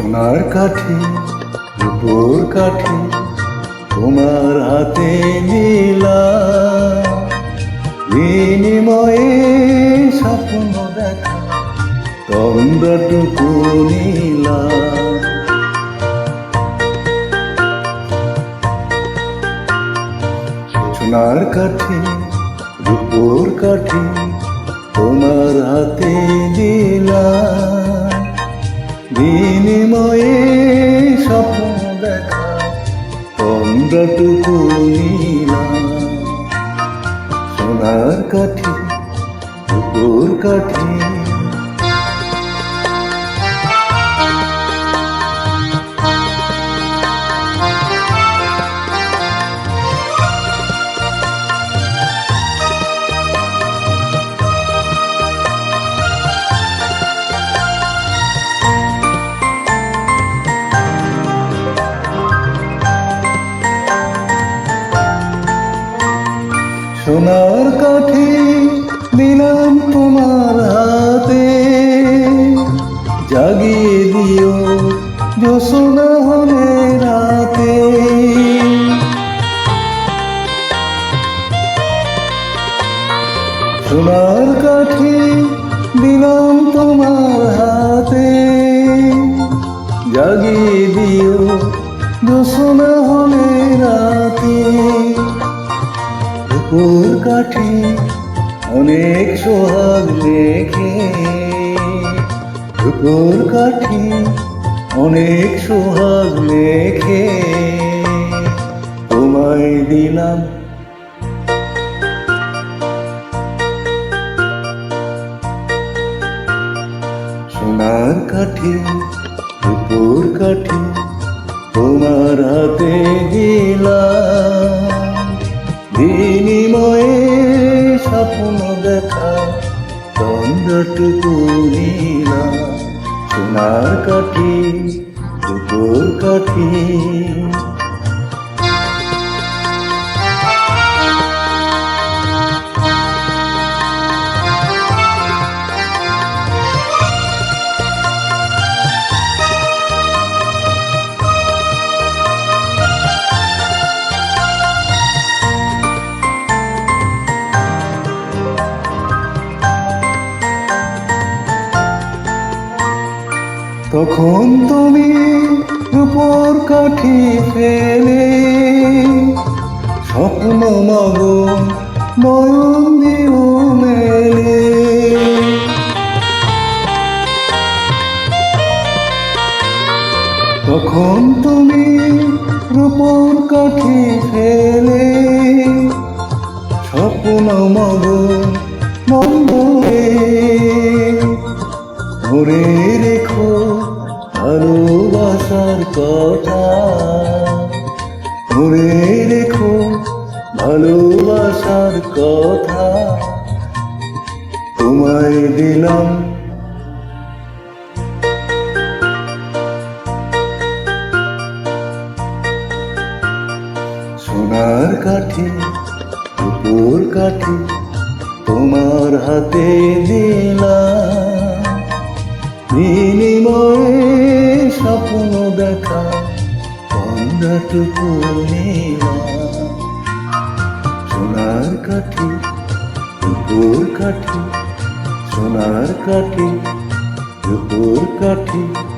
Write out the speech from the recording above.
সোনার কাঠি, রূপোর কাঠি, তোমার হাতে নীলা বিনিময়ে স্বপ্ন দেখা তন্দ্রটুকু নীলা সোনার কাঠি, রূপোর কাঠি, তোমার হাতে দিলাম বিনিময়ে স্বপ্ন দেখা তন্দ্রটুকু নিলাম সোনার কাঠি কাঠি। সোনার কাঠি দিলাম তোমার হাতে। জাগিয়ে দিও যশোনা হলে রাতে। সোনার কাঠি দিলাম তোমার হাতে। জাগিয়ে রূপোর কাঠি অনেক সোহাগ লেখে রূপোর কাঠি অনেক সোহাগ লেখে তোমায় দিলাম। সোনার কাঠি, রূপোর কাঠি তোমার হাতে দিলাম। বিনিময়ে স্বপ্ন দেখা তন্দ্রটুকু নীলা সোনার কাঠি রূপোর কাঠি। তখন তুমি রূপোর কাঠি ফেলে স্বপ্ন মগন নয়ন দিও মেলে। তখন তুমি রূপোর কাঠি ফেলে স্বপ্ন মগন নন্দে ভালোবাসার কথা। ধরে রেখো ভালোবাসার কথা। তোমায় দিলাম। সোনার কাঠি উপর কাঠি তোমার হাতে দিলাম। পন্দাটুকু নিলাম সোনার কাঠি রূপোর কাঠি সোনার কাঠি রূপোর কাঠি।